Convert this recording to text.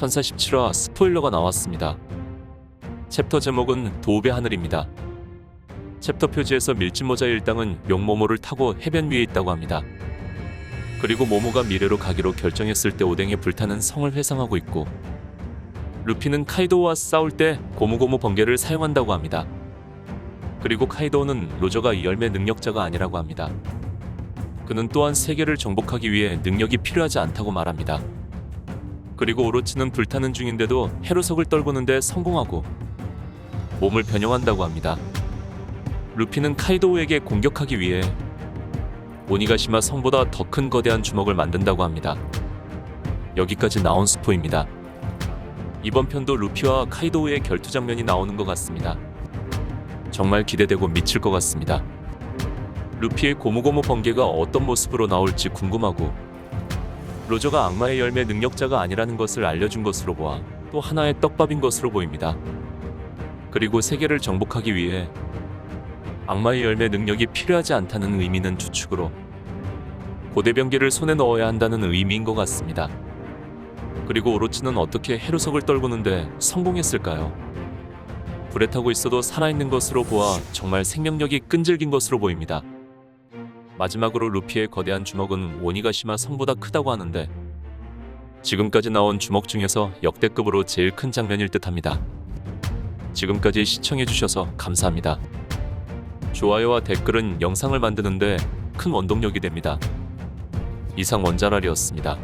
천사 17화 스포일러가 나왔습니다. 챕터 제목은 도읍의 하늘입니다. 챕터 표지에서 밀짚모자 일당은 용모모를 타고 해변 위에 있다고 합니다. 그리고 모모가 미래로 가기로 결정했을 때 오뎅에 불타는 성을 회상하고 있고 루피는 카이도우와 싸울 때 고무고무 번개를 사용한다고 합니다. 그리고 카이도우는 로저가 이 열매 능력자가 아니라고 합니다. 그는 또한 세계를 정복하기 위해 능력이 필요하지 않다고 말합니다. 그리고 오로치는 불타는 중인데도 해로석을 떨구는데 성공하고 몸을 변형한다고 합니다. 루피는 카이도우에게 공격하기 위해 오니가시마 성보다 더 큰 거대한 주먹을 만든다고 합니다. 여기까지 나온 스포입니다. 이번 편도 루피와 카이도우의 결투 장면이 나오는 것 같습니다. 정말 기대되고 미칠 것 같습니다. 루피의 고무고무 번개가 어떤 모습으로 나올지 궁금하고 로저가 악마의 열매 능력자가 아니라는 것을 알려준 것으로 보아 또 하나의 떡밥인 것으로 보입니다. 그리고 세계를 정복하기 위해 악마의 열매 능력이 필요하지 않다는 의미는 추측으로 고대병기를 손에 넣어야 한다는 의미인 것 같습니다. 그리고 오로치는 어떻게 해로석을 떨구는데 성공했을까요? 불에 타고 있어도 살아있는 것으로 보아 정말 생명력이 끈질긴 것으로 보입니다. 마지막으로 루피의 거대한 주먹은 오니가시마 성보다 크다고 하는데 지금까지 나온 주먹 중에서 역대급으로 제일 큰 장면일 듯합니다. 지금까지 시청해주셔서 감사합니다. 좋아요와 댓글은 영상을 만드는데 큰 원동력이 됩니다. 이상 원자랄이었습니다.